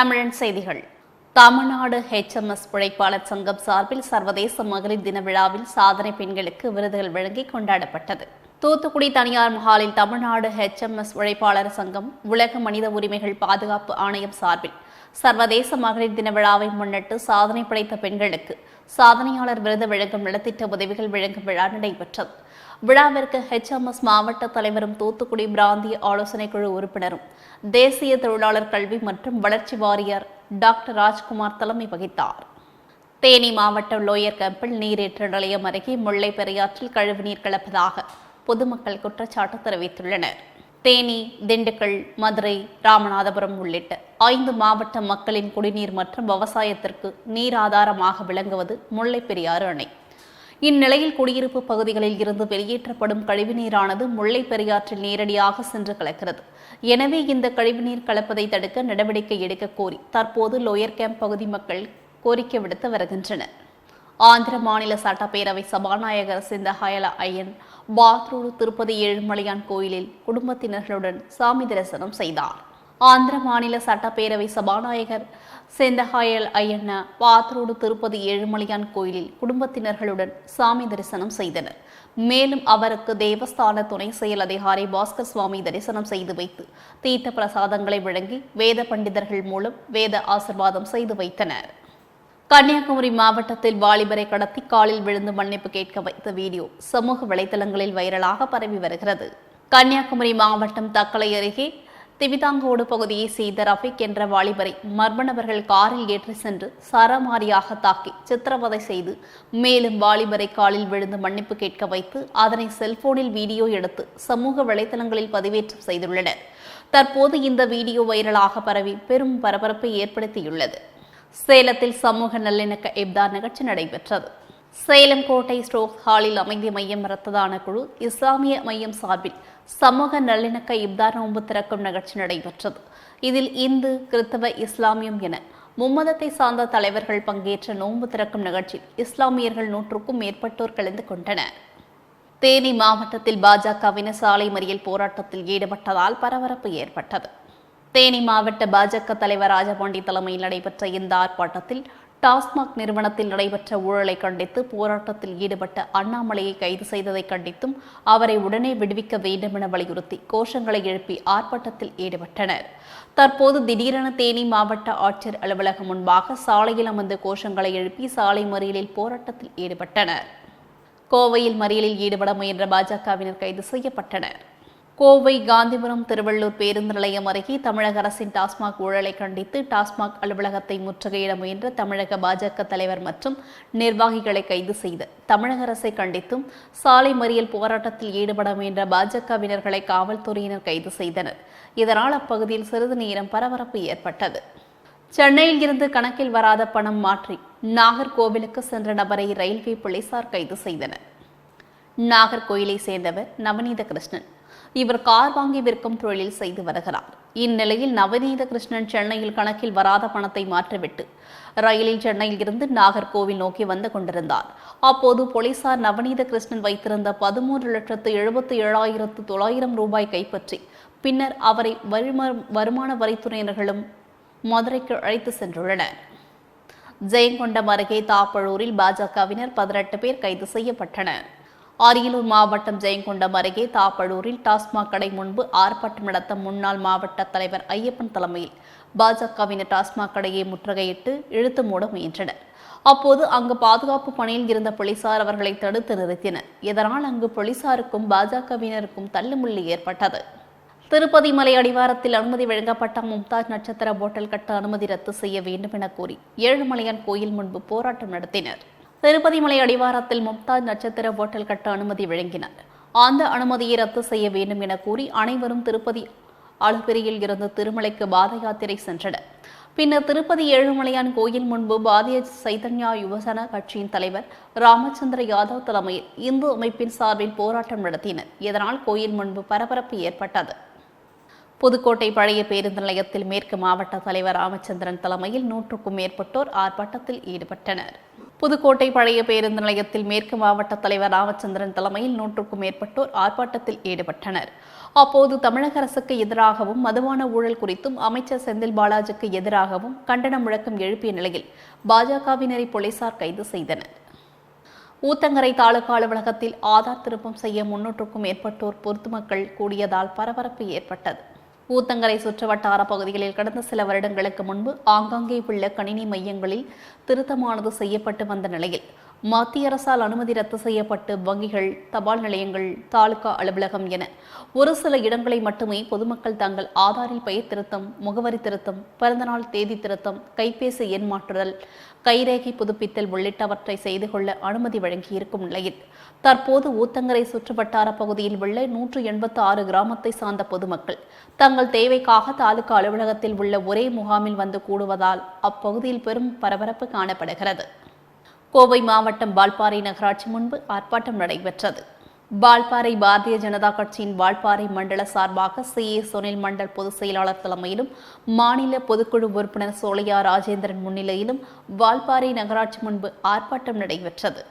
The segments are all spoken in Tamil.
தமிழன் செய்திகள். தமிழ்நாடு ஹெச்எம்எஸ் உழைப்பாளர் சங்கம் சார்பில் சர்வதேச மகளிர் தின விழாவில் சாதனை பெண்களுக்கு விருதுகள் வழங்கி கொண்டாடப்பட்டது. தூத்துக்குடி தனியார் மஹாலில் தமிழ்நாடு ஹெச்எம்எஸ் உழைப்பாளர் சங்கம் உலக மனித உரிமைகள் பாதுகாப்பு ஆணையம் சார்பில் சர்வதேச மகளிர் தின விழாவை முன்னிட்டு சாதனை படைத்த பெண்களுக்கு சாதனையாளர் விருது வழங்கும் நலத்திட்ட உதவிகள் வழங்கும் விழா நடைபெற்றது. விழாவிற்கு ஹெச்எம்எஸ் மாவட்ட தலைவரும் தூத்துக்குடி பிராந்திய ஆலோசனைக் குழு உறுப்பினரும் தேசிய தொழிலாளர் கல்வி மற்றும் வளர்ச்சி வாரியார் டாக்டர் ராஜ்குமார் தலைமை வகித்தார். தேனி மாவட்டம் லோயர் கேம்பில் நீரேற்று நிலையம் அருகே முல்லை பெரியாற்றில் கழிவுநீர் கலப்பதாக பொதுமக்கள் குற்றச்சாட்டு தெரிவித்துள்ளனர். தேனி திண்டுக்கல் மதுரை ராமநாதபுரம் உள்ளிட்ட ஐந்து மாவட்ட மக்களின் குடிநீர் மற்றும் விவசாயத்திற்கு நீர் ஆதாரமாக விளங்குவது முல்லை பெரியாறு அணை. இந்நிலையில் குடியிருப்பு பகுதிகளில் இருந்து வெளியேற்றப்படும் கழிவுநீரானது முல்லை பெரியாற்றில் நேரடியாக சென்று கலக்கிறது. எனவே இந்த கழிவுநீர் கலப்பதை தடுக்க நடவடிக்கை எடுக்க கோரி தற்போது லோயர் கேம்ப் பகுதி மக்கள் கோரிக்கை விடுத்து வருகின்றனர். ஆந்திர மாநில சட்டப்பேரவை சபாநாயகர் சிந்தஹாயலா ஐயன் பாத்ரூடு திருப்பதி ஏழுமலையான் கோயிலில் குடும்பத்தினர்களுடன் சாமி தரிசனம் செய்தார். ஆந்திர மாநில சட்டப்பேரவை சபாநாயகர் செந்தஹாயல் ஐயண்ணா பாத்ரோடு திருப்பதி ஏழுமலையான் கோயிலில் குடும்பத்தினர்களுடன் சாமி தரிசனம் செய்தனர். மேலும் அவருக்கு தேவஸ்தான துணை செயல் அதிகாரி பாஸ்கர் சுவாமி தரிசனம் செய்து வைத்து தீர்த்த பிரசாதங்களை வழங்கி வேத பண்டிதர்கள் மூலம் வேத ஆசிர்வாதம் செய்து வைத்தனர். கன்னியாகுமரி மாவட்டத்தில் வாலிபரை கடத்தி காலில் விழுந்து மன்னிப்பு கேட்க வைத்த வீடியோ சமூக வலைதளங்களில் வைரலாக பரவி வருகிறது. கன்னியாகுமரி மாவட்டம் தக்கலை அருகே திவிதாங்கோடு பகுதியை செய்த ரஃபிக் என்ற வாலிபரை மர்ம நபர்கள் காரில் ஏற்றி சென்று சரமாரியாக தாக்கி சித்திரவதை செய்து மேலும் வாலிபரை காலில் விழுந்து மன்னிப்பு கேட்க வைத்து அதனை செல்போனில் வீடியோ எடுத்து சமூக வலைதளங்களில் பதிவேற்றம் செய்துள்ளனர். தற்போது இந்த வீடியோ வைரலாக பரவி பெரும் பரபரப்பை ஏற்படுத்தியுள்ளது. சேலத்தில் சமூக நல்லிணக்க இப்தார் நிகழ்ச்சி நடைபெற்றது. சேலம் கோட்டை ஸ்ட்ரோக் ஹாலில் அமைந்த மையம் ரத்ததான குழு இஸ்லாமிய மையம் சார்பில் சமூக நல்லிணக்க இப்தார் நோன்பு திறக்கும் நிகழ்ச்சி நடைபெற்றது. இதில் இந்து கிறித்தவ இஸ்லாமியம் என மும்மதத்தை சார்ந்த தலைவர்கள் பங்கேற்ற நோன்பு திறக்கும் நிகழ்ச்சியில் இஸ்லாமியர்கள் நூற்றுக்கும் மேற்பட்டோர் கலந்து கொண்டனர். தேனி மாவட்டத்தில் பாஜகவினர் சாலை மறியல் போராட்டத்தில் ஈடுபட்டதால் பரபரப்பு ஏற்பட்டது. தேனி மாவட்ட பாஜக தலைவர் ராஜபாண்டி தலைமையில் நடைபெற்ற இந்த ஆர்ப்பாட்டத்தில் டாஸ்மாக் நிறுவனத்தில் நடைபெற்ற ஊழலை கண்டித்து போராட்டத்தில் ஈடுபட்ட அண்ணாமலையை கைது செய்ததை கண்டித்தும் அவரை உடனே விடுவிக்க வேண்டும் என வலியுறுத்தி கோஷங்களை எழுப்பி ஆர்ப்பாட்டத்தில் ஈடுபட்டனர். தற்போது திடீரென தேனி மாவட்ட ஆட்சியர் அலுவலகம் முன்பாக சாலையில் அமர்ந்து கோஷங்களை எழுப்பி சாலை மறியலில் போராட்டத்தில் ஈடுபட்டனர். கோவையில் மறியலில் ஈடுபட முயன்ற பாஜகவினர் கைது செய்யப்பட்டனர். கோவை காந்திபுரம் திருவள்ளூர் பேருந்து நிலையம் அருகே தமிழக அரசின் டாஸ்மாக் ஊழலை கண்டித்து டாஸ்மாக் அலுவலகத்தை முற்றுகையிட முயன்ற தமிழக பாஜக தலைவர் மற்றும் நிர்வாகிகளை கைது செய்து தமிழக அரசை கண்டித்தும் சாலை மறியல் போராட்டத்தில் ஈடுபட முயன்ற பாஜகவினர்களை காவல்துறையினர் கைது செய்தனர். இதனால் அப்பகுதியில் சிறிது நேரம் பரபரப்பு ஏற்பட்டது. சென்னையில் இருந்து கணக்கில் வராத பணம் மாற்றி நாகர்கோவிலுக்கு சென்ற நபரை ரயில்வே போலீசார் கைது செய்தனர். நாகர்கோயிலை சேர்ந்தவர் நவநீத கிருஷ்ணன். இவர் கார் வாங்கி விற்கும் தொழில் செய்து வருகிறார். இந்நிலையில் நவநீத கிருஷ்ணன் சென்னையில் கணக்கில் வராத பணத்தை மாற்றிவிட்டு ரயிலில் சென்னையில் இருந்து நாகர்கோவில் நோக்கி வந்து கொண்டிருந்தார். அப்போது போலீசார் நவநீத கிருஷ்ணன் வைத்திருந்த பதிமூன்று லட்சத்து எழுபத்தி ஏழாயிரத்து தொள்ளாயிரம் ரூபாய் கைப்பற்றி பின்னர் அவரை வருமான வரித்துறையினர்களும் மதுரைக்கு அழைத்து சென்றுள்ளனர். ஜெயங்கொண்டம் அருகே தாப்பழூரில் பாஜகவினர் பதினெட்டு பேர் கைது செய்யப்பட்டனர். அரியலூர் மாவட்டம் ஜெயங்கொண்டம் அருகே தாப்பழூரில் டாஸ்மாக் கடை முன்பு ஆர்ப்பாட்டம் நடத்த முன்னாள் மாவட்ட தலைவர் ஐயப்பன் தலைமையில் பாஜகவினர் டாஸ்மாக் கடையை முற்றுகையிட்டு இழுத்து மூட முயன்றனர். அப்போது அங்கு பாதுகாப்பு பணியில் இருந்த போலீசார் அவர்களை தடுத்து நிறுத்தினர். இதனால் அங்கு போலீசாருக்கும் பாஜகவினருக்கும் தள்ளுமுள்ளி ஏற்பட்டது. திருப்பதி மலை அடிவாரத்தில் அனுமதி வழங்கப்பட்ட மும்தாஜ் நட்சத்திர போட்டல் கட்ட அனுமதி ரத்து செய்ய வேண்டும் என கோரி ஏழுமலையான் கோயில் முன்பு போராட்டம் நடத்தினர். திருப்பதி மலை அடிவாரத்தில் மும்தாஜ் நட்சத்திர ஓட்டல் கட்ட அனுமதி வழங்கினார். அந்த அனுமதியை ரத்து செய்ய வேண்டும் என கூறி அனைவரும் திருப்பதி அழுப்பிரியில் இருந்து திருமலைக்கு பாத யாத்திரை சென்றனர். பின்னர் திருப்பதி ஏழுமலையான் கோயில் முன்பு பாரதிய சைதன்யா யுவசன கட்சியின் தலைவர் ராமச்சந்திர யாதவ் தலைமையில் இந்து அமைப்பின் சார்பில் போராட்டம் நடத்தினர். இதனால் கோயில் முன்பு பரபரப்பு ஏற்பட்டது. புதுக்கோட்டை பழைய பேருந்து நிலையத்தில் மேற்கு மாவட்ட தலைவர் ராமச்சந்திரன் தலைமையில் நூற்றுக்கும் மேற்பட்டோர் ஆர்ப்பாட்டத்தில் ஈடுபட்டனர். புதுக்கோட்டை பழைய பேருந்து நிலையத்தில் மேற்கு மாவட்ட தலைவர் ராமச்சந்திரன் தலைமையில் நூற்றுக்கும் மேற்பட்டோர் ஆர்ப்பாட்டத்தில் ஈடுபட்டனர். அப்போது தமிழக அரசுக்கு எதிராகவும் மதுபான ஊழல் குறித்தும் அமைச்சர் செந்தில் பாலாஜிக்கு எதிராகவும் கண்டன முழக்கம் எழுப்பிய நிலையில் பாஜகவினரை போலீசார் கைது செய்தனர். ஊத்தங்கரை தாலுகா அலுவலகத்தில் ஆதார் திருப்பம் செய்ய முன்னூற்றுக்கும் மேற்பட்டோர் பொதுமக்கள் கூடியதால் பரபரப்பு ஏற்பட்டது. ஊத்தங்கரை சுற்றுவட்டார பகுதிகளில் கடந்த சில வருடங்களுக்கு முன்பு ஆங்காங்கே உள்ள கணினி மையங்களில் திருத்தமானது செய்யப்பட்டு வந்த நிலையில் மத்திய அரசால் அனுமதி ரத்து செய்யப்பட்டு வங்கிகள் தபால் நிலையங்கள் தாலுகா அலுவலகம் என ஒரு சில இடங்களை மட்டுமே பொதுமக்கள் தங்கள் ஆதாரில் பெயர் திருத்தம் முகவரி திருத்தம் பிறந்தநாள் தேதி திருத்தம் கைபேசி எண் மாற்றுதல் கைரேகை புதுப்பித்தல் உள்ளிட்டவற்றை செய்து கொள்ள அனுமதி வழங்கியிருக்கும் நிலையில் தற்போது ஊத்தங்கரை சுற்றுவட்டார பகுதியில் உள்ள நூற்று எண்பத்தி ஆறு கிராமத்தை சார்ந்த பொதுமக்கள் தங்கள் தேவைக்காக தாலுகா அலுவலகத்தில் உள்ள ஒரே முகாமில் வந்து கூடுவதால் அப்பகுதியில் பெரும் பரபரப்பு காணப்படுகிறது. கோவை மாவட்டம் வால்பாறை நகராட்சி முன்பு ஆர்ப்பாட்டம் நடைபெற்றது. வால்பாறை பாரதிய ஜனதா கட்சியின் வால்பாறை மண்டல சார்பாக சி. ஏ. சுனில் மண்டல் பொதுச் செயலாளர் தலைமையிலும் மாநில பொதுக்குழு உறுப்பினர் சோலையா ராஜேந்திரன் முன்னிலையிலும் வால்பாறை நகராட்சி முன்பு ஆர்ப்பாட்டம் நடைபெற்றது.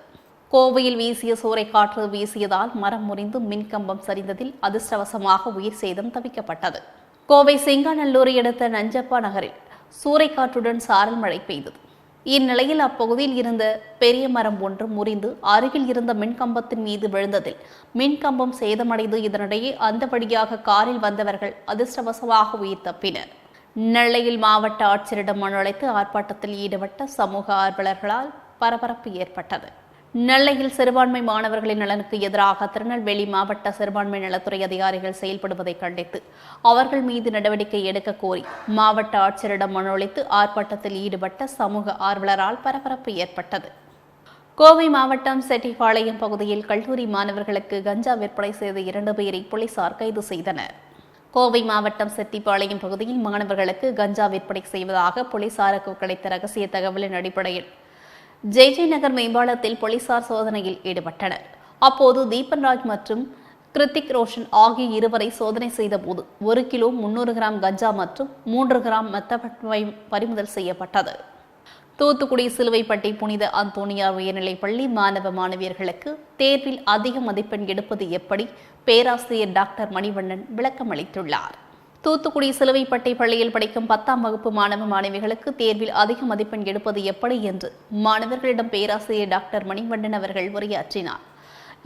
கோவையில் வீசிய சூறைக்காற்று வீசியதால் மரம் முறிந்து மின்கம்பம் சரிந்ததில் அதிர்ஷ்டவசமாக உயிர் சேதம் தவிக்கப்பட்டது. கோவை செங்காநல்லூரை அடுத்த நஞ்சப்பா நகரில் சூறைக்காற்றுடன் சாரல் மழை பெய்தது. இந்நிலையில் அப்பகுதியில் இருந்த பெரிய மரம் ஒன்று முறிந்து அருகில் இருந்த மின்கம்பத்தின் மீது விழுந்ததில் மின்கம்பம் சேதமடைந்து இதனிடையே அந்த வழியாக காரில் வந்தவர்கள் அதிர்ஷ்டவசமாக உயிர் தப்பினர். நெல்லையில் மாவட்ட ஆட்சியரிடம் மனு அழைத்து ஆர்ப்பாட்டத்தில் ஈடுபட்ட சமூக ஆர்வலர்களால் பரபரப்பு ஏற்பட்டது. நெல்லையில் சிறுபான்மை மாணவர்களின் நலனுக்கு எதிராக திருநெல்வேலி மாவட்ட சிறுபான்மை நலத்துறை அதிகாரிகள் செயல்படுவதை கண்டித்து அவர்கள் மீது நடவடிக்கை எடுக்க கோரி மாவட்ட ஆட்சியரிடம் மனு ஆர்ப்பாட்டத்தில் ஈடுபட்ட சமூக ஆர்வலரால் பரபரப்பு ஏற்பட்டது. கோவை மாவட்டம் செட்டிபாளையம் பகுதியில் கல்லூரி மாணவர்களுக்கு கஞ்சா விற்பனை செய்த இரண்டு பேரை போலீசார் கைது செய்தனர். கோவை மாவட்டம் செட்டிப்பாளையம் பகுதியில் மாணவர்களுக்கு கஞ்சா விற்பனை செய்வதாக போலீசாருக்கு கிடைத்த ரகசிய தகவலின் அடிப்படையில் ஜே ஜே நகர் மேம்பாலத்தில் போலீசார் சோதனையில் ஈடுபட்டனர். அப்போது தீபன்ராஜ் மற்றும் கிருத்திக் ரோஷன் ஆகிய இருவரை சோதனை செய்தபோது ஒரு கிலோ முன்னூறு கிராம் கஞ்சா மற்றும் மூன்று கிராம் மெத்தப்பட்மையும் பறிமுதல் செய்யப்பட்டது. தூத்துக்குடி சிலுவைப்பட்டி புனித அந்தோனியார் உயர்நிலைப் பள்ளி மாணவ மாணவியர்களுக்கு தேர்வில் அதிக மதிப்பெண் எடுப்பது எப்படி? பேராசிரியர் டாக்டர் மணிவண்ணன் விளக்கம் அளித்துள்ளார் தூத்துக்குடி சிலுவைப்பட்டை பள்ளியில் படிக்கும் பத்தாம் வகுப்பு மாணவ மாணவிகளுக்கு தேர்வில் அதிக மதிப்பெண் எடுப்பது எப்படி என்று மாணவர்களிடம் பேராசிரியர் டாக்டர் மணிவண்டன் அவர்கள் உரையாற்றினார்.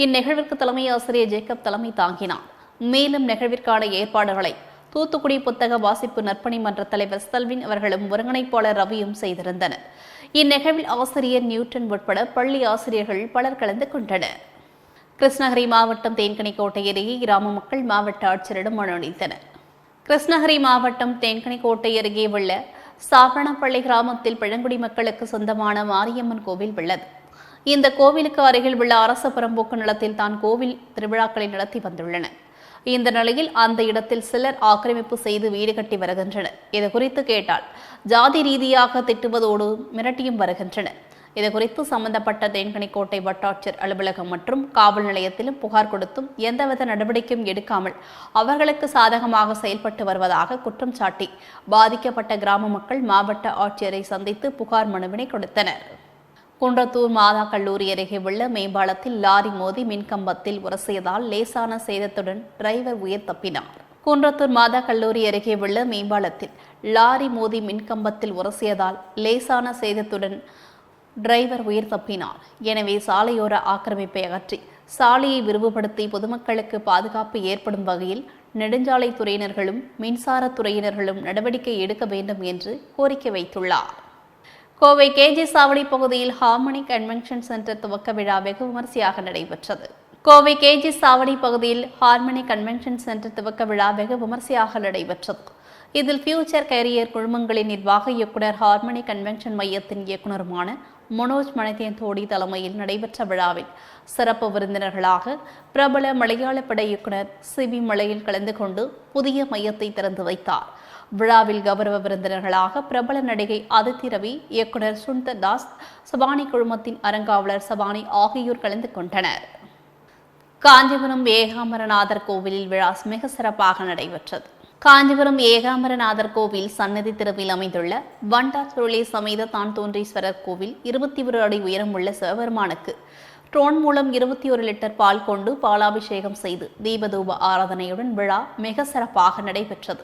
இந்நிகழ்விற்கு தலைமை ஆசிரியர் ஜேக்கப் தலைமை தாங்கினார். மேலும் நிகழ்விற்கான ஏற்பாடுகளை தூத்துக்குடி புத்தக வாசிப்பு நற்பணி மன்ற தலைவர் செல்வின் அவர்களும் ஒருங்கிணைப்பாளர் ரவியும் செய்திருந்தனர். இந்நிகழ்வில் ஆசிரியர் நியூட்டன் உட்பட பள்ளி ஆசிரியர்கள் பலர் கலந்து கொண்டனர். கிருஷ்ணகிரி மாவட்டம் தேன்கனிக்கோட்டை இடையே கிராம மக்கள் மாவட்ட ஆட்சியரிடம் மனு அளித்தனர். கிருஷ்ணகிரி மாவட்டம் தேங்கனிக்கோட்டை அருகே உள்ள சாகணப்பள்ளி கிராமத்தில் பழங்குடி மக்களுக்கு சொந்தமான மாரியம்மன் கோவில் உள்ளது. இந்த கோவிலுக்கு அருகில் உள்ள அரச புறம்போக்கு நிலத்தில் தான் கோவில் திருவிழாக்களை நடத்தி வந்துள்ளனர். இந்த நிலையில் அந்த இடத்தில் சிலர் ஆக்கிரமிப்பு செய்து வீடு கட்டி வருகின்றனர். இது குறித்து கேட்டால் ஜாதி ரீதியாக திட்டுவதோடு மிரட்டியும் வருகின்றனர். இது குறித்து சம்பந்தப்பட்ட தேன்கனிக்கோட்டை வட்டாட்சியர் அலுவலகம் மற்றும் காவல் நிலையத்திலும் புகார் கொடுத்தும் எந்தவித நடவடிக்கையும் எடுக்காமல் அவர்களுக்கு சாதகமாக செயல்பட்டு வருவதாக குற்றம் சாட்டி பாதிக்கப்பட்ட கிராம மக்கள் மாவட்ட ஆட்சியரை சந்தித்து புகார் மனுவினை கொடுத்தனர். குன்றத்தூர் மாதா கல்லூரி அருகே உள்ள மேம்பாலத்தில் லாரி மோதி மின்கம்பத்தில் உரசியதால் லேசான சேதத்துடன் டிரைவர் உயிர் தப்பினார். குன்றத்தூர் மாதா கல்லூரி அருகே உள்ள மேம்பாலத்தில் லாரி மோதி மின்கம்பத்தில் உரசியதால் லேசான சேதத்துடன் டிரைவர் உயிர் தப்பினார். எனவே சாலையோர ஆக்கிரமிப்பை அகற்றி சாலையை விரிவுபடுத்தி பொதுமக்களுக்கு பாதுகாப்பு ஏற்படும் வகையில் நெடுஞ்சாலைத் துறையினர்களும் மின்சாரத் துறையினர்களும் நடவடிக்கை எடுக்க வேண்டும் என்று கோரிக்கை வைத்துள்ளார். கோவை கேஜி சாவடி பகுதியில் ஹார்மனி கன்வென்ஷன் சென்டர் துவக்க விழா வெகு விமரிசையாக நடைபெற்றது. கோவை கேஜி சாவடி பகுதியில் ஹார்மனி கன்வென்ஷன் சென்டர் துவக்க விழா வெகு விமரிசையாக நடைபெற்றது. இதில் ஃபியூச்சர் கேரியர் குழுமங்களின் நிர்வாக இயக்குனர் ஹார்மனி கன்வென்ஷன் மையத்தின் இயக்குனருமான மனோஜ் மணிதேன் தோடி தலைமையில் நடைபெற்ற விழாவில் சிறப்பு விருந்தினர்களாக பிரபல மலையாள படை இயக்குனர் சிபி மலையில் கலந்து கொண்டு புதிய மையத்தை திறந்து வைத்தார். விழாவில் கௌரவ விருந்தினர்களாக பிரபல நடிகை அதித்தி ரவி இயக்குனர் சுந்தர் தாஸ் சபானி குழுமத்தின் அரங்காவலர் சபானி ஆகியோர் கலந்து கொண்டனர். காஞ்சிபுரம் ஏகாம்பரநாதர் கோவிலில் விழா மிக சிறப்பாக நடைபெற்றது. காஞ்சிபுரம் ஏகாம்பரநாதர் கோவில் சன்னதி தெருவில் அமைந்துள்ள வண்டா சுருளி சமேத தான் தோன்றீஸ்வரர் கோவில் இருபத்தி ஒரு அடி உயரம் உள்ள சிவபெருமானுக்கு ட்ரோன் மூலம் இருபத்தி ஒரு லிட்டர் பால் கொண்டு பாலாபிஷேகம் செய்து தீபதூப ஆராதனையுடன் விழா மிக சிறப்பாக நடைபெற்றது.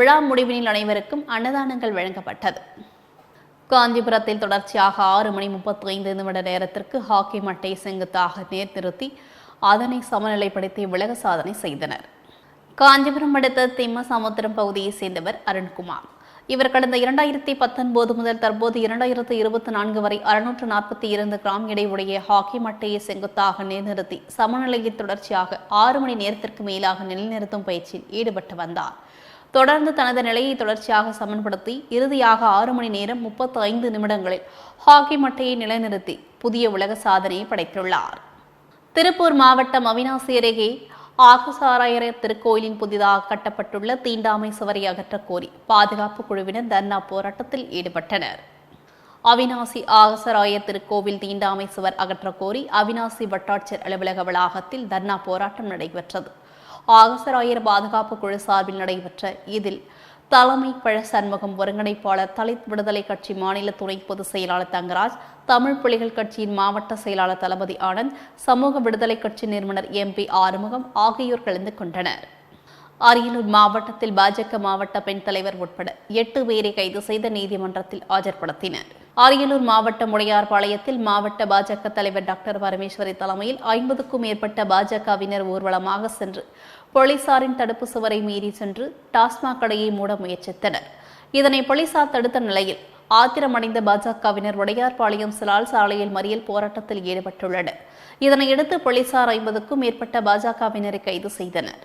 விழா முடிவினில் அனைவருக்கும் அன்னதானங்கள் வழங்கப்பட்டது. காஞ்சிபுரத்தில் தொடர்ச்சியாக ஆறு மணி முப்பத்தி ஐந்து நிமிட நேரத்திற்கு ஹாக்கி மட்டை செங்குத்தாக நேர்த்திருத்தி அதனை சமநிலைப்படுத்தி உலக சாதனை செய்தனர். காஞ்சிபுரம் அடுத்த திம்மசமுத்திரம் பகுதியைச் சேர்ந்தவர் அருண்குமார். இவர் கடந்த இரண்டாயிரத்தி பத்தொன்பது முதல் தற்போது இரண்டாயிரத்து இருபத்தி நான்கு வரை அறுநூற்று நாற்பத்தி இரண்டு கிராம் எடையுடைய ஹாக்கி மட்டையை செங்குத்தாக நிலைநிறுத்தி சமநிலையை தொடர்ச்சியாக ஆறு மணி நேரத்திற்கு மேலாக நிலைநிறுத்தும் பயிற்சியில் ஈடுபட்டு வந்தார். தொடர்ந்து தனது நிலையை தொடர்ச்சியாக சமன்படுத்தி இறுதியாக ஆறு மணி நேரம் முப்பத்தி ஐந்து நிமிடங்களில் ஹாக்கி மட்டையை நிலைநிறுத்தி புதிய உலக சாதனையை படைத்துள்ளார். திருப்பூர் மாவட்டம் அவினாசி அருகே ஆகசாராயர திருக்கோயிலின் புதிதாக கட்டப்பட்டுள்ள தீண்டாமை சுவரை அகற்றக் கோரி பாதுகாப்பு குழுவினர் தர்ணா போராட்டத்தில் ஈடுபட்டனர். அவினாசி ஆகசராயர் திருக்கோவில் தீண்டாமை சுவர் அகற்றக் கோரி அவினாசி வட்டாட்சியர் அலுவலக வளாகத்தில் தர்ணா போராட்டம் நடைபெற்றது. ஆகசராயர் பாதுகாப்பு குழு சார்பில் நடைபெற்ற இதில் தலைமை பழ சண்முகம் ஒருங்கிணைப்பாளர் தலித் விடுதலை கட்சி மாநில துணை பொதுச் செயலாளர் தங்கராஜ் தமிழ் புலிகள் கட்சியின் மாவட்ட செயலாளர் தளபதி ஆனந்த் சமூக விடுதலை கட்சி நிறுவனர் எம்பி ஆறுமுகம் ஆகியோர் கலந்து கொண்டனர். அரியலூர் மாவட்டத்தில் பாஜக மாவட்ட பெண் தலைவர் உட்பட எட்டு பேரை கைது செய்த நீதிமன்றத்தில் ஆஜர்படுத்தினர். அரியலூர் மாவட்டம் உடையார்பாளையத்தில் மாவட்ட பாஜக தலைவர் டாக்டர் பரமேஸ்வரி தலைமையில் ஐம்பதுக்கும் மேற்பட்ட பாஜகவினர் ஊர்வலமாக சென்று போலீசாரின் தடுப்பு சுவரை மீறி சென்று டாஸ்மாக் கடையை மூட முயற்சித்தனர். இதனை போலீசார் தடுத்த நிலையில் ஆத்திரமடைந்த பாஜகவினர் உடையார்பாளையம் சிலால் சாலையில் மறியல் போராட்டத்தில் ஈடுபட்டுள்ளனர். இதனையடுத்து போலீசார் ஐம்பதுக்கும் மேற்பட்ட பாஜகவினரை கைது செய்தனர்.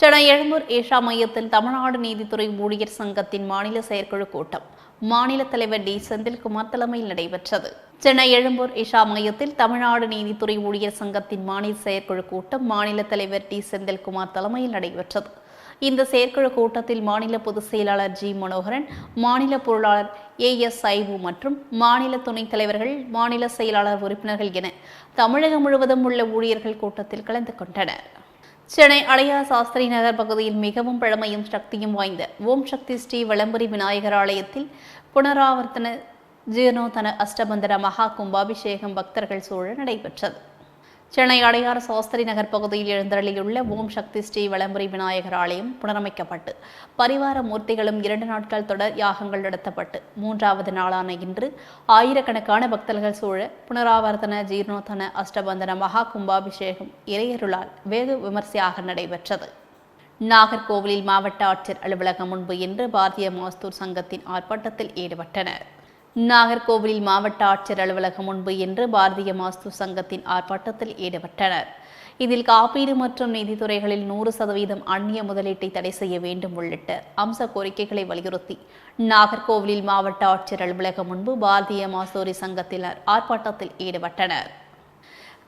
சென்னை எழும்பூர் ஏஷா மையத்தில் தமிழ்நாடு நீதித்துறை ஊழியர் சங்கத்தின் மாநில செயற்குழு கூட்டம். மாநில தலைவர் டி. செந்தில்குமார் தலைமையில் நடைபெற்றது. சென்னை எழும்பூர் இஷா மையத்தில் தமிழ்நாடு நீதித்துறை ஊழியர் சங்கத்தின் மாநில செயற்குழு கூட்டம் மாநில தலைவர் டி. செந்தில்குமார் தலைமையில் நடைபெற்றது. இந்த செயற்குழு கூட்டத்தில் மாநில பொதுச் செயலாளர் ஜி. மனோகரன் மாநில பொருளாளர் ஏ. எஸ். ஐவு மற்றும் மாநில துணைத் தலைவர்கள் மாநில செயலாளர் உறுப்பினர்கள் என தமிழகம் முழுவதும் உள்ள ஊழியர்கள் கூட்டத்தில் கலந்து கொண்டனர். சென்னை அடையா சாஸ்திரி நகர் பகுதியில் மிகவும் பழமையும் சக்தியும் வாய்ந்த ஓம் சக்தி ஸ்ரீ விளம்பரி விநாயகர் ஆலயத்தில் புனராவர்த்தன ஜீர்ணோதன அஷ்டபந்தர மகா கும்பாபிஷேகம் பக்தர்கள் சூழ நடைபெற்றது. சென்னை அடையார் சாஸ்திரி நகர் பகுதியில் எழுந்தருளியுள்ள ஓம் சக்தி ஸ்ரீ வளம்புரி விநாயகர் ஆலயம் புனரமைக்கப்பட்டு. பரிவார மூர்த்திகளும் இரண்டு நாட்கள் தொடர் யாகங்கள் நடத்தப்பட்டு. மூன்றாவது நாளான இன்று ஆயிரக்கணக்கான பக்தர்கள் சூழ புனராவர்த்தன ஜீர்ணோத்தன அஷ்டபந்தன மகா கும்பாபிஷேகம் இறையருளால் வெகு விமர்சையாக நடைபெற்றது. நாகர்கோவிலில் மாவட்ட ஆட்சியர் அலுவலகம் முன்பு இன்று பாரதிய மாஸ்தூர் சங்கத்தின் ஆர்ப்பாட்டத்தில் ஈடுபட்டனர். நாகர்கோவிலில் மாவட்ட ஆட்சியர் அலுவலகம் முன்பு இன்று பாரதிய மாஸ்து சங்கத்தின் ஆர்ப்பாட்டத்தில் ஈடுபட்டனர். இதில் காப்பீடு மற்றும் நிதித்துறைகளில் நூறு சதவீதம் அந்நிய முதலீட்டை தடை செய்ய வேண்டும் உள்ளிட்ட அம்ச கோரிக்கைகளை வலியுறுத்தி நாகர்கோவிலில் மாவட்ட ஆட்சியர் அலுவலகம் முன்பு பாரதிய மாசோரி சங்கத்தினர் ஆர்ப்பாட்டத்தில் ஈடுபட்டனர்.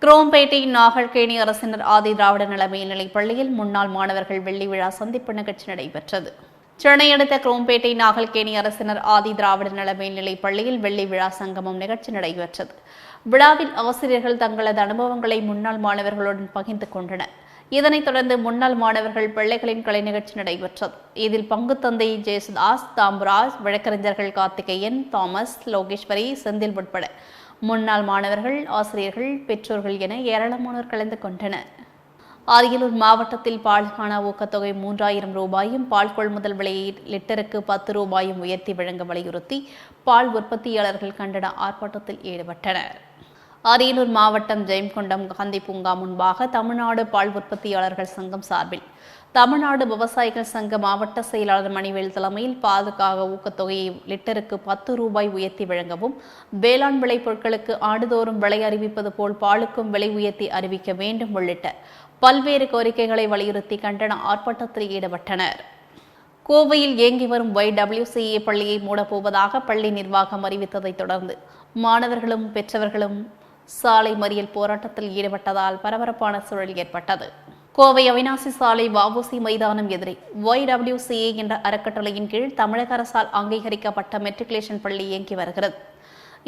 குரோம்பேட்டை நாகல்கேணி அரசினர் ஆதி திராவிட நல மேல்நிலைப் பள்ளியில் முன்னாள் மாணவர்கள் வெள்ளி விழா சந்திப்பு நிகழ்ச்சி நடைபெற்றது. சென்னை அடுத்த குரோம்பேட்டை நாகல்கேணி அரசினர் ஆதி திராவிட நல மேல்நிலைப் பள்ளியில் வெள்ளி விழா சங்கமம் நிகழ்ச்சி நடைபெற்றது. விழாவில் ஆசிரியர்கள் தங்களது அனுபவங்களை முன்னாள் மாணவர்களுடன் பகிர்ந்து கொண்டனர். இதனைத் தொடர்ந்து முன்னாள் மாணவர்கள் பிள்ளைகளின் கலை நிகழ்ச்சி நடைபெற்றது. இதில் பங்கு தந்தை ஜெயசுதாஸ் தாம்பராஜ் வழக்கறிஞர்கள் கார்த்திகேயன் தாமஸ் லோகேஸ்வரி செந்தில் உட்பட முன்னாள் மாணவர்கள் ஆசிரியர்கள் பெற்றோர்கள் என ஏராளமானோர் கலந்து கொண்டனர். அரியலூர் மாவட்டத்தில் பாலுக்கான ஊக்கத்தொகை மூன்றாயிரம் ரூபாயும் பால் கொள்முதல் விலையை லிட்டருக்கு பத்து ரூபாயும் உயர்த்தி வழங்க வலியுறுத்தி பால் உற்பத்தியாளர்கள் கண்டன ஆர்ப்பாட்டத்தில் ஈடுபட்டனர். அரியலூர் மாவட்டம் ஜெயம்கொண்டம் காந்தி பூங்கா முன்பாக தமிழ்நாடு பால் உற்பத்தியாளர்கள் சங்கம் சார்பில் தமிழ்நாடு விவசாயிகள் சங்க மாவட்ட செயலாளர் மணிவேல் தலைமையில் பாதுகாக ஊக்கத்தொகையை லிட்டருக்கு பத்து ரூபாய் உயர்த்தி வழங்கவும் வேளாண் விளைபொருட்களுக்கு ஆண்டுதோறும் விலை அறிவிப்பது போல் பாலுக்கும் விலை உயர்த்தி அறிவிக்க வேண்டும் உள்ளிட்ட பல்வேறு கோரிக்கைகளை வலியுறுத்தி கண்டன ஆர்ப்பாட்டத்தில் ஈடுபட்டனர். கோவையில் இயங்கி வரும் ஒய்டபிள்யூசிஏ பள்ளியை மூடப்போவதாக பள்ளி நிர்வாகம் அறிவித்ததைத் தொடர்ந்து மாணவர்களும் பெற்றவர்களும் சாலை மறியல் போராட்டத்தில் ஈடுபட்டதால் பரபரப்பான சூழல் ஏற்பட்டது. கோவை அவினாசி சாலை வவுசி மைதானம் எதிரே. ஒய்டபிள்யூசிஏ என்ற அறக்கட்டளையின் கீழ் தமிழக அரசால் அங்கீகரிக்கப்பட்ட மெட்ரிகுலேஷன் பள்ளி இயங்கி வருகிறது.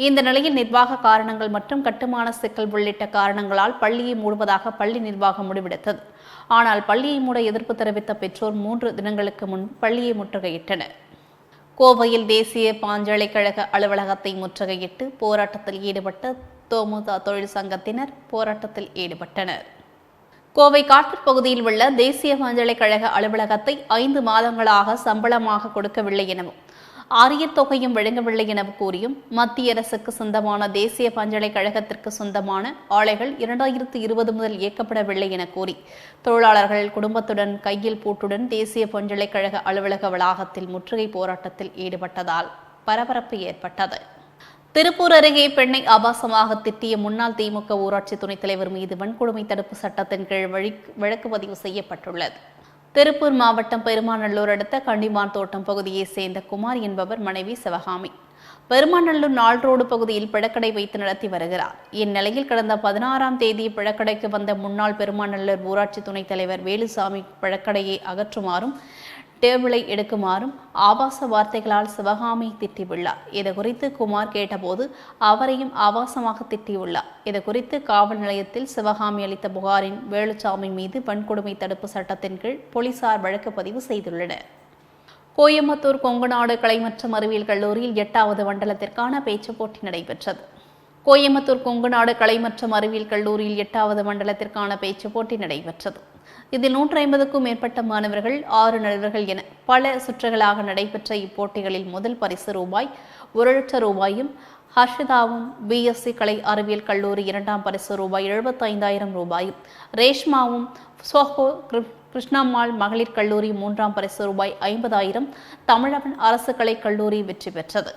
இந்த நிலையில் நிர்வாக காரணங்கள் மற்றும் கட்டுமான சிக்கல் உள்ளிட்ட காரணங்களால் பள்ளியை மூடுவதாக பள்ளி நிர்வாகம் முடிவெடுத்தது. ஆனால் பள்ளியை மூட எதிர்ப்பு தெரிவித்த பெற்றோர் மூன்று தினங்களுக்கு முன் பள்ளியை முற்றுகையிட்டனர். கோவையில் தேசிய பாஞ்சலைக்கழக அலுவலகத்தை முற்றுகையிட்டு போராட்டத்தில் ஈடுபட்ட தோமுதா தொழிற்சங்கத்தினர் போராட்டத்தில் ஈடுபட்டனர். கோவை காட்டூர் பகுதியில் உள்ள தேசிய பல்கலைக்கழக அலுவலகத்தை ஐந்து மாதங்களாக சம்பளமாக கொடுக்கவில்லை எனவும் ஆரியர் தொகையும் வழங்கவில்லை எனவும் கூறியும் மத்திய அரசுக்கு சொந்தமான தேசிய பல்கலைக்கழகத்திற்கு சொந்தமான ஆலைகள் இரண்டாயிரத்து இருபது முதல் இயக்கப்படவில்லை என கூறி தொழிலாளர்கள் குடும்பத்துடன் கையில் பூட்டுடன் தேசிய பல்கலைக்கழக அலுவலக வளாகத்தில் முற்றுகை போராட்டத்தில் ஈடுபட்டதால் பரபரப்பு ஏற்பட்டது. திருப்பூர் அருகே பெண்ணை ஆபாசமாக திட்டிய முன்னாள் திமுக ஊராட்சி துணைத் தலைவர் மீது வன்கொடுமை தடுப்பு சட்டத்தின் கீழ் வழி வழக்கு பதிவு செய்யப்பட்டுள்ளது. திருப்பூர் மாவட்டம் பெருமாநல்லூர் அடுத்த கண்டிமான் தோட்டம் பகுதியைச் சேர்ந்த குமார் என்பவர் மனைவி சிவகாமி. பெருமாநல்லூர் நாள் ரோடு பகுதியில் பிழக்கடை வைத்து நடத்தி வருகிறார். இந்நிலையில் கடந்த பதினாறாம் தேதி பிழக்கடைக்கு வந்த முன்னாள் பெருமாநல்லூர் ஊராட்சி துணைத் தலைவர் வேலுசாமி பிழக்கடையை அகற்றுமாறும் டேபிளை எடுக்குமாறும் ஆபாச வார்த்தைகளால் சிவகாமி திட்டியுள்ளார். இது குறித்து குமார் கேட்டபோது அவரையும் ஆபாசமாக திட்டியுள்ளார். இது குறித்து காவல் நிலையத்தில் சிவகாமி அளித்த புகாரின் வேலுச்சாமி மீது வன்கொடுமை தடுப்பு சட்டத்தின் கீழ் போலீசார் வழக்கு பதிவு செய்துள்ளனர். கோயம்புத்தூர் கொங்குநாடு கலை மற்றும் அறிவியல் கல்லூரியில் எட்டாவது மண்டலத்திற்கான பேச்சு போட்டி நடைபெற்றது. கோயம்புத்தூர் கொங்குநாடு கலை மற்றும் அறிவியல் கல்லூரியில் எட்டாவது மண்டலத்திற்கான பேச்சு போட்டி நடைபெற்றது. இதில் நூற்றி ஐம்பதுக்கும் மேற்பட்ட மாணவர்கள் ஆறு நடுவர்கள் என பல சுற்றுகளாக நடைபெற்ற இப்போட்டிகளில் முதல் பரிசு ரூபாய் ஒரு லட்சம் ரூபாயும் ஹர்ஷிதாவும் பிஎஸ்சி கலை அறிவியல் கல்லூரி இரண்டாம் பரிசு ரூபாய் எழுபத்தைந்தாயிரம் ரூபாயும் ரேஷ்மாவும் சோஹோ கிருஷ்ணம்மாள் மகளிர் கல்லூரி மூன்றாம் பரிசு ரூபாய் ஐம்பதாயிரம் தமிழவன் அரசு கலை கல்லூரி வெற்றி பெற்றது.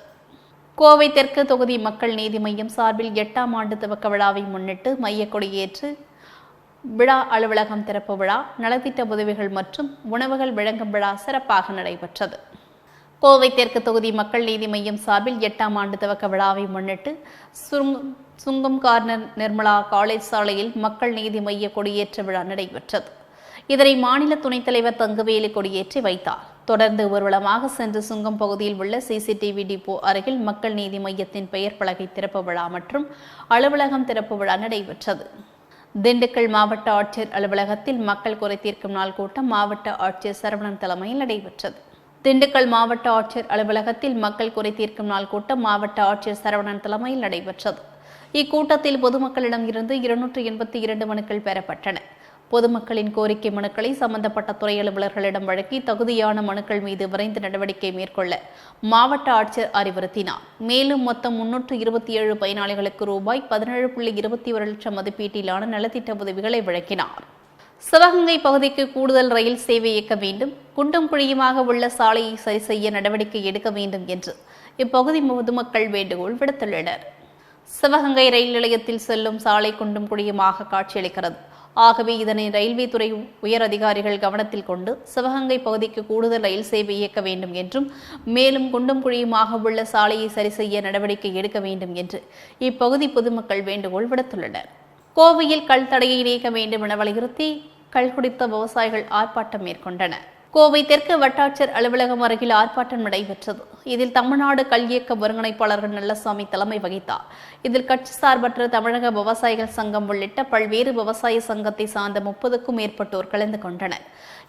கோவை தெற்கு தொகுதி மக்கள் நீதி மையம் சார்பில் எட்டாம் ஆண்டு துவக்க விழாவை முன்னிட்டு மையக்கொடியேற்று விழா அலுவலகம் திறப்பு விழா நலத்திட்ட உதவிகள் மற்றும் உணவுகள் வழங்கும் விழா சிறப்பாக நடைபெற்றது. கோவை தெற்கு தொகுதி மக்கள் நீதி மையம் சார்பில் எட்டாம் ஆண்டு துவக்க விழாவை முன்னிட்டு சுங்கம் கார்னர் நிர்மலா காலேஜ் சாலையில் மக்கள் நீதி மைய கொடியேற்ற விழா நடைபெற்றது. இதனை மாநில துணைத் தலைவர் தங்கவேலு கொடியேற்றி வைத்தார். தொடர்ந்து ஊர்வலமாக சென்று சுங்கம் பகுதியில் உள்ள சிசிடிவி டிப்போ அருகில் மக்கள் நீதி மையத்தின் பெயர் பலகை திறப்பு விழா மற்றும் அலுவலகம் திறப்பு விழா நடைபெற்றது. திண்டுக்கல் மாவட்ட ஆட்சியர் அலுவலகத்தில் மக்கள் குறை தீர்க்கும் நாள் கூட்டம் மாவட்ட ஆட்சியர் சரவணன் தலைமையில் நடைபெற்றது. திண்டுக்கல் மாவட்ட ஆட்சியர் அலுவலகத்தில் மக்கள் குறை தீர்க்கும் நாள் கூட்டம் மாவட்ட ஆட்சியர் சரவணன் தலைமையில் நடைபெற்றது. இக்கூட்டத்தில் பொதுமக்களிடம் இருந்து இருநூற்று எண்பத்தி இரண்டு மனுக்கள் பெறப்பட்டன. பொதுமக்களின் கோரிக்கை மனுக்களை சம்பந்தப்பட்ட துறை அலுவலர்களிடம் வழங்கி தகுதியான மனுக்கள் மீது விரைந்து நடவடிக்கை மேற்கொள்ள மாவட்ட ஆட்சியர் அறிவுறுத்தினார். மேலும் மொத்தம் முன்னூற்று இருபத்தி ஏழு பயனாளிகளுக்கு ரூபாய் பதினேழு புள்ளி இருபத்தி ஒரு லட்சம் மதிப்பீட்டிலான நலத்திட்ட உதவிகளை வழங்கினார். சிவகங்கை பகுதிக்கு கூடுதல் ரயில் சேவை இயக்க வேண்டும். குண்டும் குழியுமாக உள்ள சாலையை சரி செய்ய நடவடிக்கை எடுக்க வேண்டும் என்று இப்பகுதி பொதுமக்கள் வேண்டுகோள் விடுத்துள்ளனர். சிவகங்கை ரயில் நிலையத்தில் செல்லும் சாலை குண்டும் குழியுமாக காட்சியளிக்கிறது. ஆகவே இதனை ரயில்வே துறை உயர் அதிகாரிகள் கவனத்தில் கொண்டு சிவகங்கை பகுதிக்கு கூடுதல் ரயில் சேவை இயக்க வேண்டும் என்றும் மேலும் குண்டும் குழியுமாக உள்ள சாலையை சரி செய்ய நடவடிக்கை எடுக்க வேண்டும் என்று இப்பகுதி பொதுமக்கள் வேண்டுகோள் விடுத்துள்ளனர். கோவையில் கல் தடையை நீக்க வேண்டும் என வலியுறுத்தி கல் குடித்த விவசாயிகள் ஆர்ப்பாட்டம் மேற்கொண்டனர். கோவை தெற்கு வட்டாட்சியர் அலுவலகம் அருகில் ஆர்ப்பாட்டம் நடைபெற்றது. இதில் தமிழ்நாடு கல்வியக்க ஒருங்கிணைப்பாளர்கள் நல்லசாமி தலைமை வகித்தார். இதில் கட்சி சார்பற்ற தமிழக விவசாயிகள் சங்கம் உள்ளிட்ட பல்வேறு விவசாய சங்கத்தை சார்ந்த முப்பதுக்கும் மேற்பட்டோர் கலந்து கொண்டனர்.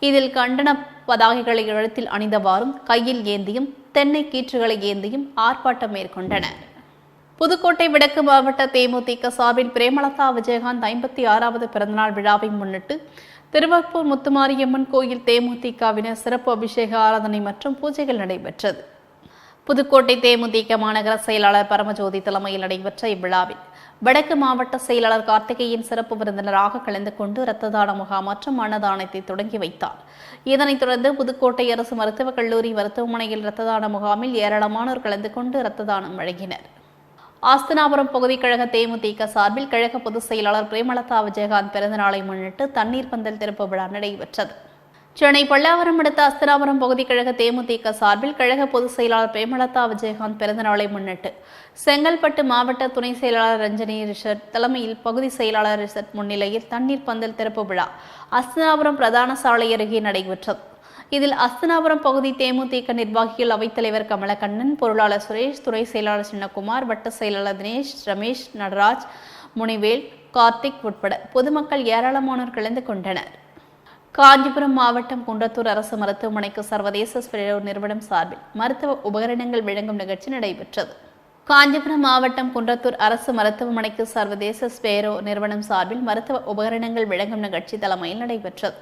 இதில் கண்டன பதாகைகளை எழுத்தில் அணிந்தவாறும் கையில் ஏந்தியும் தென்னை கீற்றுகளை ஏந்தியும் ஆர்ப்பாட்டம் மேற்கொண்டனர். புதுக்கோட்டை வடக்கு மாவட்ட தேமுதிக சார்பில் பிரேமலதா விஜயகாந்த் ஐம்பத்தி ஆறாவது பிறந்தநாள் விழாவை முன்னிட்டு திருவப்பூர் முத்துமாரியம்மன் கோயில் தேமுதிகவினர் சிறப்பு அபிஷேக ஆராதனை மற்றும் பூஜைகள் நடைபெற்றது. புதுக்கோட்டை தேமுதிக மாநகர செயலாளர் பரமஜோதி தலைமையில் நடைபெற்ற இவ்விழாவில் வடக்கு மாவட்ட செயலாளர் கார்த்திகேயன் சிறப்பு விருந்தினராக கலந்து கொண்டு இரத்த தான முகாம் மற்றும் அன்னதானத்தை தொடங்கி வைத்தார். இதனைத் தொடர்ந்து புதுக்கோட்டை அரசு மருத்துவக் கல்லூரி மருத்துவமனையில் இரத்த தான முகாமில் ஏராளமானோர் கலந்து கொண்டு இரத்த தானம் வழங்கினர். ஆஸ்தனாபுரம் பகுதி கழக தேமுதிக சார்பில் கழக பொதுச் செயலாளர் பிரேமலதா விஜயகாந்த் பிறந்தநாளை முன்னிட்டு தண்ணீர் பந்தல் திறப்பு விழா நடைபெற்றது. சென்னை பல்லாவரம் அடுத்த அஸ்தனாபுரம் பகுதி கழக தேமுதிக சார்பில் கழக பொதுச் செயலாளர் பிரேமலதா விஜயகாந்த் பிறந்தநாளை முன்னிட்டு செங்கல்பட்டு மாவட்ட துணை செயலாளர் ரஞ்சனி ரிஷர்ட் தலைமையில் பகுதி செயலாளர் ரிஷர்ட் முன்னிலையில் தண்ணீர் பந்தல் திறப்பு விழா அஸ்தனாபுரம் பிரதான சாலை அருகே நடைபெற்றது. இதில் அஸ்தனாபுரம் பகுதி தேமுதிக நிர்வாகிகள் அவைத்தலைவர் கமலக்கண்ணன் பொருளாளர் சுரேஷ் துறை செயலாளர் சின்னகுமார் வட்ட செயலாளர் தினேஷ் ரமேஷ் நடராஜ் முனிவேல் கார்த்திக் உட்பட பொதுமக்கள் ஏராளமானோர் கலந்து கொண்டனர். காஞ்சிபுரம் மாவட்டம் குன்றத்தூர் அரசு மருத்துவமனைக்கு சர்வதேச ஸ்பெரோ நிறுவனம் சார்பில் மருத்துவ உபகரணங்கள் வழங்கும் நிகழ்ச்சி நடைபெற்றது. காஞ்சிபுரம் மாவட்டம் குன்றத்தூர் அரசு மருத்துவமனைக்கு சர்வதேச ஸ்பேரோ நிறுவனம் சார்பில் மருத்துவ உபகரணங்கள் வழங்கும் நிகழ்ச்சி தலைமையில் நடைபெற்றது.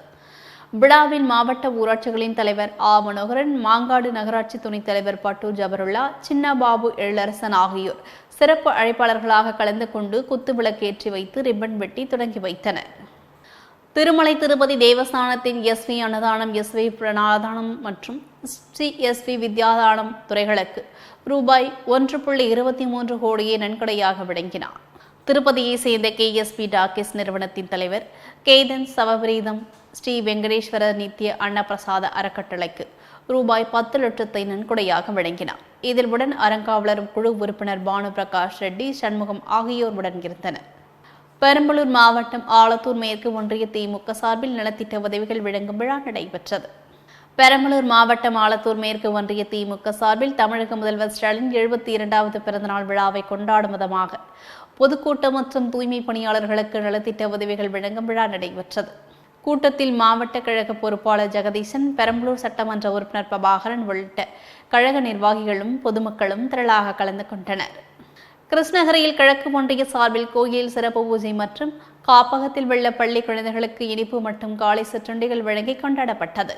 விழாவின் மாவட்ட ஊராட்சிகளின் தலைவர் ஆ. மனோகரன் மாங்காடு நகராட்சி துணைத் தலைவர் பட்டு ஜபருல்லா சின்னபாபு எழிலரசன் ஆகியோர் சிறப்பு அழைப்பாளர்களாக கலந்து கொண்டு குத்துவிளக்கேற்றி வைத்து ரிப்பன் வெட்டி தொடங்கி வைத்தனர். திருமலை திருப்பதி தேவஸ்தானத்தின் எஸ்வி அன்னதானம் எஸ்வி பிரணாதானம் மற்றும் ஸ்ரீ எஸ்வி வித்யாதானம் துறைகளுக்கு ரூபாய் ஒன்று புள்ளி இருபத்தி மூன்று கோடியை நன்கொடையாக வழங்கினார் திருப்பதியை சேர்ந்த கேஎஸ்பி டாக்கிஸ் நிறுவனத்தின் தலைவர் கேதன் சவபிரீதம் ஸ்ரீ வெங்கடேஸ்வர நித்திய அன்னப்பிரசாத அறக்கட்டளைக்கு ரூபாய் பத்து லட்சத்தை நன்கொடையாக வழங்கினார். இதில் உடன் அறங்காவலர் குழு உறுப்பினர் பானு பிரகாஷ் ரெட்டி சண்முகம் ஆகியோர் உடன் இருந்தனர். பெரம்பலூர் மாவட்டம் ஆலத்தூர் மேற்கு ஒன்றிய திமுக சார்பில் நலத்திட்ட உதவிகள் வழங்கும் விழா நடைபெற்றது. பெரம்பலூர் மாவட்டம் ஆலத்தூர் மேற்கு ஒன்றிய திமுக சார்பில் தமிழக முதல்வர் ஸ்டாலின் எழுபத்தி இரண்டாவது பிறந்தநாள் விழாவை கொண்டாடும் விதமாக பொதுக்கூட்டம் மற்றும் தூய்மை பணியாளர்களுக்கு நலத்திட்ட உதவிகள் வழங்கும் விழா நடைபெற்றது. கூட்டத்தில் மாவட்ட கழக பொறுப்பாளர் ஜெகதீசன் பெரம்பலூர் சட்டமன்ற உறுப்பினர் பிரபாகரன் உள்ளிட்ட கழக நிர்வாகிகளும் பொதுமக்களும் திரளாக கலந்து கொண்டனர். கிருஷ்ணகிரியில் கிழக்கு ஒன்றிய சார்பில் கோயில் சிறப்பு பூஜை மற்றும் காப்பகத்தில் உள்ள பள்ளி குழந்தைகளுக்கு இனிப்பு மற்றும் காலை சிற்றுண்டிகள் வழங்கி கொண்டாடப்பட்டது.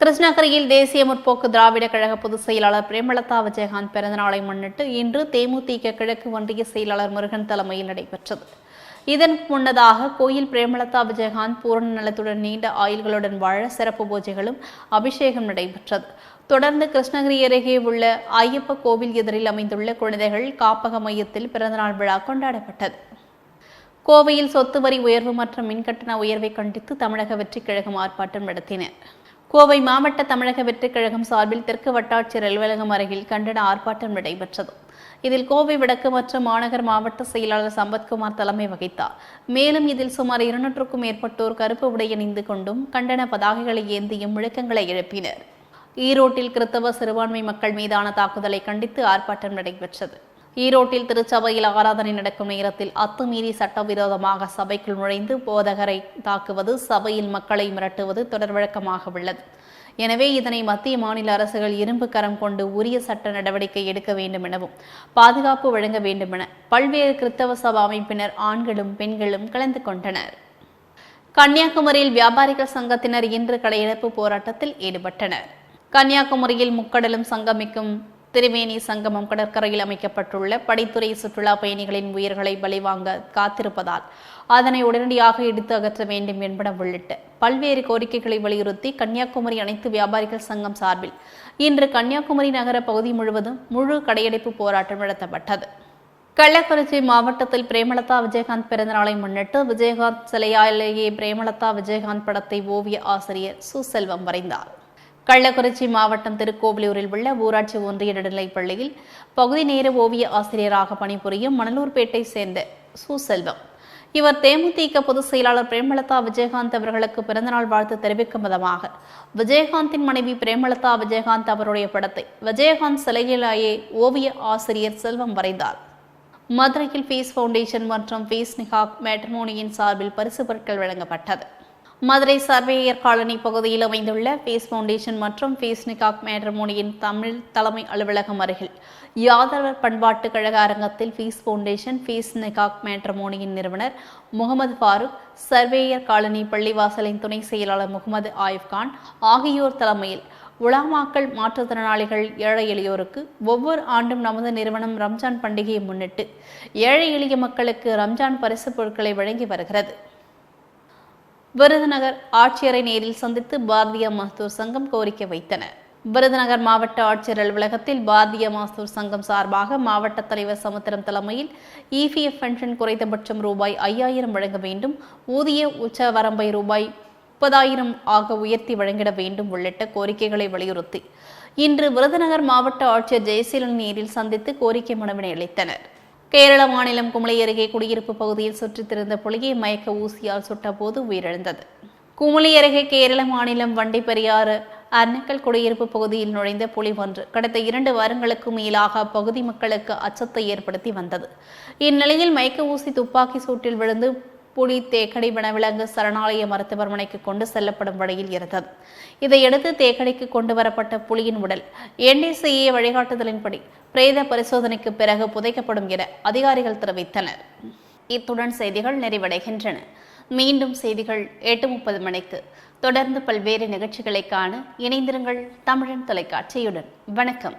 கிருஷ்ணகிரியில் தேசிய முற்போக்கு திராவிட கழக பொதுச் செயலாளர் பிரேமலதா விஜயகாந்த் பிறந்தநாளை முன்னிட்டு இன்று தேமுதிக கிழக்கு ஒன்றிய செயலாளர் முருகன் தலைமையில் நடைபெற்றது. இதன் முன்னதாக கோயில் பிரேமலதா விஜயகாந்த் பூரண நலத்துடன் நீண்ட ஆயுள்களுடன் வாழ சிறப்பு பூஜைகளும் அபிஷேகம் நடைபெற்றது. தொடர்ந்து கிருஷ்ணகிரி அருகே உள்ள ஐயப்ப கோவில் எதிரில் அமைந்துள்ள குழந்தைகள் காப்பக மையத்தில் பிறந்தநாள் விழா கொண்டாடப்பட்டது. கோவையில் சொத்து வரி உயர்வு மற்றும் மின்கட்டண உயர்வை கண்டித்து தமிழக வெற்றிக் கழகம் ஆர்ப்பாட்டம் நடத்தினர். கோவை மாவட்ட தமிழக வெற்றிக் கழகம் சார்பில் தெற்கு வட்டாட்சியர் அலுவலகம் அருகில் கண்டன ஆர்ப்பாட்டம் நடைபெற்றது. இதில் கோவை வடக்கு மற்றும் மாநகர் மாவட்ட செயலாளர் சம்பத்குமார் தலைமை வகித்தார். மேலும் இதில் சுமார் இருநூற்றுக்கும் மேற்பட்டோர் கருப்பு உடை அணிந்து கொண்டும் கண்டன பதாகைகளை ஏந்தியும் முழக்கங்களை எழுப்பினர். ஈரோட்டில் கிறித்தவ சிறுபான்மை மக்கள் மீதான தாக்குதலை கண்டித்து ஆர்ப்பாட்டம் நடைபெற்றது. ஈரோட்டில் திருச்சபையில் ஆராதனை நடக்கும் நேரத்தில் அத்துமீறி சட்டவிரோதமாக சபைக்குள் நுழைந்து போதகரை தாக்குவது சபையில் மக்களை மிரட்டுவது தொடர் வழக்கமாக உள்ளது எனவே இதனை மத்திய மாநில அரசுகள் இரும்பு கரம் கொண்டு உரிய சட்ட நடவடிக்கை எடுக்க வேண்டும் எனவும் பாதுகாப்பு வழங்க வேண்டும் என பல்வேறு கிறித்தவ சபா அமைப்பினர் ஆண்களும் பெண்களும் கலந்து கொண்டனர். கன்னியாகுமரியில் வியாபாரிகள் சங்கத்தினர் இன்று கடையெடுப்பு போராட்டத்தில் ஈடுபட்டனர். கன்னியாகுமரியில் முக்கடலும் சங்கமிக்கும் திருமேனி சங்கமம் கடற்கரையில் அமைக்கப்பட்டுள்ள படித்துறை சுற்றுலா பயணிகளின் உயிர்களை பலிவாங்க காத்திருப்பதால் அதனை உடனடியாக இடித்து அகற்ற வேண்டும் என்பன உள்ளிட்ட பல்வேறு கோரிக்கைகளை வலியுறுத்தி கன்னியாகுமரி அனைத்து வியாபாரிகள் சங்கம் சார்பில் இன்று கன்னியாகுமரி நகர பகுதி முழுவதும் முழு கடையடைப்பு போராட்டம் நடத்தப்பட்டது. கள்ளக்குறிச்சி மாவட்டத்தில் பிரேமலதா விஜயகாந்த் பிறந்தநாளை முன்னிட்டு விஜயகாந்த் சிலையாலேயே பிரேமலதா விஜயகாந்த் படத்தை ஓவிய ஆசிரியர் சுசெல்வம் வரைந்தார். கள்ளக்குறிச்சி மாவட்டம் திருக்கோவிலூரில் உள்ள ஊராட்சி ஒன்றிய நடுநிலைப் பள்ளியில் பகுதி நேர ஓவிய ஆசிரியராக பணிபுரியும் மணலூர்பேட்டை சேர்ந்த சுசெல்வம். இவர் தேமுதிக பொதுச் செயலாளர் பிரேமலதா விஜயகாந்த் அவர்களுக்கு பிறந்தநாள் வாழ்த்து தெரிவிக்கும் விதமாக விஜயகாந்தின் மனைவி பிரேமலதா விஜயகாந்த் அவருடைய படத்தை விஜயகாந்த் சிலையிலேயே ஓவிய ஆசிரியர் செல்வம் வரைந்தார். மதுரையில் ஃபீஸ் ஃபவுண்டேஷன் மற்றும் ஃபீஸ் நிகாக் மேட்ரிமோனியின் சார்பில் பரிசு பொருட்கள் வழங்கப்பட்டது. மதுரை சர்வேயர் காலனி பகுதியில் அமைந்துள்ள ஃபேஸ் ஃபவுண்டேஷன் மற்றும் ஃபேஸ் நிகாக் மேட்ரமோனியின் தமிழ் தலைமை அலுவலகம் அருகில் யாதவர் பண்பாட்டு கழக அரங்கத்தில் ஃபீஸ் ஃபவுண்டேஷன் ஃபீஸ் நிகாக் மேட்ரமோனியின் நிறுவனர் முகமது ஃபாரூக் சர்வேயர் காலனி பள்ளிவாசலின் துணை செயலாளர் முகமது ஆயிப்கான் ஆகியோர் தலைமையில் உலாமாக்கள் மாற்றுத்திறனாளிகள் ஏழை எளியோருக்கு ஒவ்வொரு ஆண்டும் நமது நிறுவனம் ரம்ஜான் பண்டிகையை முன்னிட்டு ஏழை எளிய மக்களுக்கு ரம்ஜான் பரிசு பொருட்களை வழங்கி வருகிறது. விருதுநகர் ஆட்சியரை நேரில் சந்தித்து பாரதிய மஸ்தூர் சங்கம் கோரிக்கை வைத்தனர் விருதுநகர் மாவட்ட ஆட்சியர் அலுவலகத்தில் பாரதிய மாஸ்தூர் சங்கம் சார்பாக மாவட்ட தலைவர் சமுத்திரம் தலைமையில் இபிஎஃப் பென்ஷன் குறைந்தபட்சம் ரூபாய் ஐயாயிரம் வழங்க வேண்டும் ஊதிய உச்ச வரம்பை ரூபாய் முப்பதாயிரம் ஆக உயர்த்தி வழங்கிட வேண்டும் உள்ளிட்ட கோரிக்கைகளை வலியுறுத்தி. இன்று விருதுநகர் மாவட்ட ஆட்சியர் ஜெயசீலன் நேரில் சந்தித்து கோரிக்கை மனுவினை அளித்தனர். கேரள மாநிலம் குமளை அருகே குடியிருப்பு பகுதியில் சுற்றித் திரிந்த புலியை மயக்க ஊசியால் சுட்டபோது உயிரிழந்தது. குமளி அருகே கேரள மாநிலம் வண்டிப்பெரியாறு அன்னக்கல் குடியிருப்பு பகுதியில் நுழைந்த புலி ஒன்று கடந்த இரண்டு வாரங்களுக்கு மேலாக அப்பகுதி மக்களுக்கு அச்சத்தை ஏற்படுத்தி வந்தது. இந்நிலையில் மயக்க ஊசி துப்பாக்கி சூட்டில் விழுந்து புலி தேக்கடி வனவிலங்கு சரணாலய மருத்துவமனைக்கு கொண்டு செல்லப்படும் வழியில் இருந்தது. இதையடுத்து தேக்கடிக்கு கொண்டு வரப்பட்ட புலியின் உடல் என்டிசிஏ வழிகாட்டுதலின்படி பிரேத பரிசோதனைக்கு பிறகு புதைக்கப்படும் என அதிகாரிகள் தெரிவித்தனர். இத்துடன் செய்திகள் நிறைவடைகின்றன. மீண்டும் செய்திகள் எட்டு முப்பது மணிக்கு. தொடர்ந்து பல்வேறு நிகழ்ச்சிகளை காண இணைந்திருங்கள் தமிழன் தொலைக்காட்சியுடன். வணக்கம்.